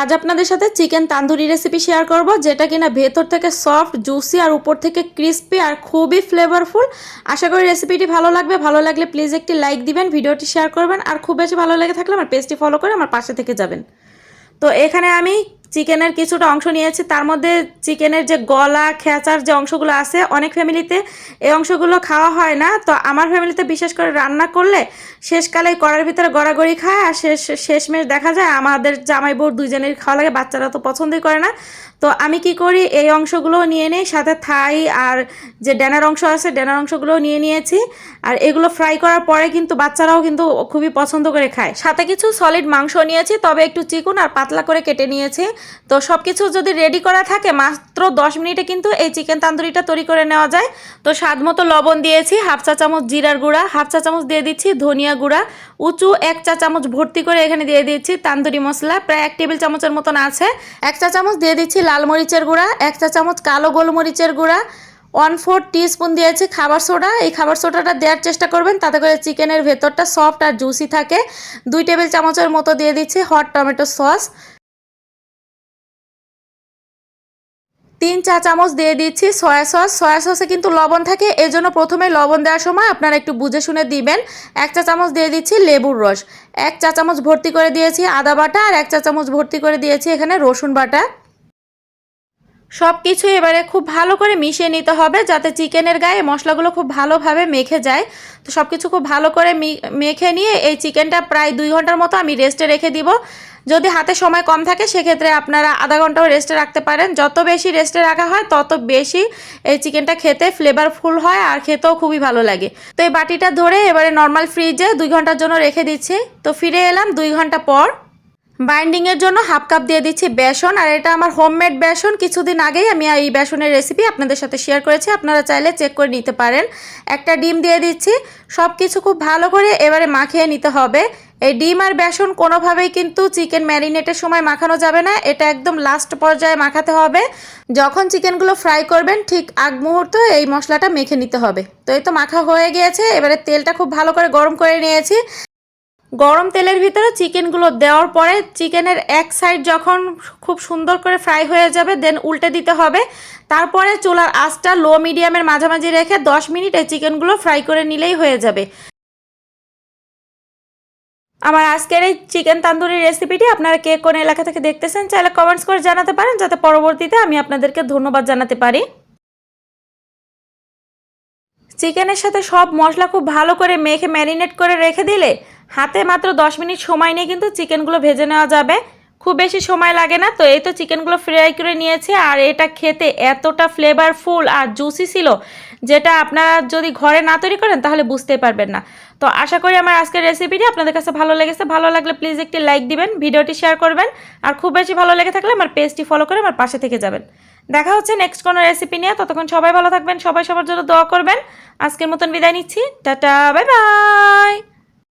আজ আপনাদের সাথে চিকেন তান্দুরি রেসিপি শেয়ার করব, যেটা কিনা ভেতর থেকে সফট জুসি আর উপর থেকে ক্রিস্পি আর খুবই ফ্লেভারফুল আশা করি রেসিপিটি ভালো লাগবে। ভালো লাগলে প্লিজ একটি লাইক দিবেন ভিডিওটি শেয়ার করবেন। আর খুব বেশি ভালো লেগে থাকলে আমার পেজটি ফলো করে আমার পাশে থেকে যাবেন। তো এখানে আমি চিকেনের কিছুটা অংশ নিয়েছি। তার মধ্যে চিকেনের যে গলা, খেঁচার যে অংশগুলো আছে, অনেক ফ্যামিলিতে এই অংশগুলো খাওয়া হয় না। তো আমার ফ্যামিলিতে বিশেষ করে রান্না করলে শেষকালে কড়ার ভিতরে গড়াগড়ি খায় আর শেষ, শেষমেশ দেখা যায় আমাদের জামাই বোর দুইজনের খাওয়া লাগে, বাচ্চারা তো পছন্দই করে না। তো আমি কি করি, এই অংশগুলো নিয়ে নিই, সাথে থাই আর যে ড্যানার অংশ আছে ড্যানার অংশগুলো নিয়ে নিয়েছি। আর এগুলো ফ্রাই করার পরে কিন্তু বাচ্চারাও কিন্তু খুবই পছন্দ করে খায়। সাথে কিছু সলিড মাংস নিয়েছি, তবে একটু চিকুন আর পাতলা করে কেটে নিয়েছি। তো সব কিছু যদি রেডি করা থাকে, মাত্র দশ মিনিটে কিন্তু এই চিকেন তান্দুরিটা তৈরি করে নেওয়া যায়। তো স্বাদ মতো লবণ দিয়েছি, হাফ চা চামচ জিরার গুঁড়া, হাফ চা চামচ দিয়ে দিচ্ছি ধনিয়া গুঁড়া, উঁচু এক চা চামচ ভর্তি করে এখানে দিয়ে দিচ্ছি তান্দুরি মশলা, প্রায় এক টেবিল চামচের মতন আছে। এক চা চামচ দিয়ে দিচ্ছি লাল মরিচের গুঁড়া, এক চা চামচ কালো গোলমরিচের গুঁড়া, ওয়ান ফোর স্পুন দিয়েছি খাবার সোডা। এই খাবার সোডাটা দেওয়ার চেষ্টা করবেন, তাতে করে চিকেনের ভেতরটা সফট আর জুসি থাকে। দুই টেবিল চামচের মতো দিয়ে দিচ্ছি হট টমেটো সস তিন চা চামচ দিয়ে দিচ্ছি সয়া সস। সয়া সসে কিন্তু লবণ থাকে, এজন্য প্রথমে লবণ দেওয়ার সময় আপনারা একটু বুঝে শুনে দিবেন। এক চা চামচ দিয়ে দিচ্ছি লেবুর রস। এক চা চামচ ভর্তি করে দিয়েছি আদা বাটা আর এক চা চামচ ভর্তি করে দিয়েছি এখানে রসুন বাটা। সব কিছু এবারে খুব ভালো করে মিশিয়ে নিতে হবে যাতে চিকেনের গায়ে মশলাগুলো খুব ভালোভাবে মেখে যায়। তো সব কিছু খুব ভালো করে মেখে নিয়ে এই চিকেনটা প্রায় দুই ঘণ্টার মতো আমি রেস্টে রেখে দিব। যদি হাতে সময় কম থাকে সেক্ষেত্রে আপনারা আধা ঘন্টাও রেস্টে রাখতে পারেন। যত বেশি রেস্টে রাখা হয় তত বেশি এই চিকেনটা খেতে ফ্লেভারফুল হয় আর খেতেও খুবই ভালো লাগে। তো এই বাটিটা ধরে এবারে নর্মাল ফ্রিজে দুই ঘণ্টার জন্য রেখে দিচ্ছি। তো ফিরে এলাম দুই ঘণ্টা পর। বাইন্ডিংয়ের জন্য হাফ কাপ দিয়ে দিচ্ছি বেসন, আর এটা আমার হোমমেড বেসন। কিছুদিন আগেই আমি এই বেসনের রেসিপি আপনাদের সাথে শেয়ার করেছি। আপনারা চাইলে চেক করে নিতে পারেন। একটা ডিম দিয়ে দিচ্ছি। সব কিছু খুব ভালো করে এবারে মাখিয়ে নিতে হবে। এই ডিম আর বেসন কোনোভাবেই কিন্তু চিকেন ম্যারিনেটের সময় মাখানো যাবে না। এটা একদম লাস্ট পর্যায়ে মাখাতে হবে। যখন চিকেনগুলো ফ্রাই করবেন, ঠিক আগ মুহূর্ত এই মশলাটা মেখে নিতে হবে। তো এই তো মাখা হয়ে গিয়েছে। এবারে তেলটা খুব ভালো করে গরম করে নিয়েছি। গরম তেলের ভিতরে চিকেনগুলো দেওয়ার পরে চিকেনের এক সাইড যখন খুব সুন্দর করে ফ্রাই হয়ে যাবে দেন উল্টে দিতে হবে। তারপরে চুলার আঁচটা লো মিডিয়ামের মাঝামাঝি রেখে 10 মিনিট চিকেনগুলো ফ্রাই করে নিলেই হয়ে যাবে। আমার আজকের এই চিকেন তান্দুরি রেসিপিটি আপনারা কে কোন এলাকা থেকে দেখতেছেন, চাইলে কমেন্টস করে জানাতে পারেন, যাতে পরবর্তীতে আমি আপনাদেরকে ধন্যবাদ জানাতে পারি। চিকেনের সাথে সব মশলা খুব ভালো করে মেখে ম্যারিনেট করে রেখে দিলে হাতে মাত্র দশ মিনিট সময় নিয়ে কিন্তু চিকেনগুলো ভেজে নেওয়া যাবে। খুব বেশি সময় লাগে না। তো এই তো চিকেনগুলো ফ্রাই করে নিয়েছি আর এটা খেতে এতটা ফ্লেভারফুল আর জুসি ছিল যেটা আপনারা যদি ঘরে না তৈরি করেন তাহলে বুঝতে পারবেন না। তো আশা করি আমার আজকের রেসিপিটি আপনাদের কাছে ভালো লেগেছে। ভালো লাগলে প্লিজ একটি লাইক দিবেন, ভিডিওটি শেয়ার করবেন আর খুব বেশি ভালো লেগে থাকলে আমার পেজটি ফলো করে আমার পাশে থেকে যাবেন। দেখা হচ্ছে নেক্সট কোনো রেসিপি নিয়ে। ততক্ষণ সবাই ভালো থাকবেন, সবাই সবার জন্য দোয়া করবেন। আজকের মতন বিদায় নিচ্ছি। Tata bye bye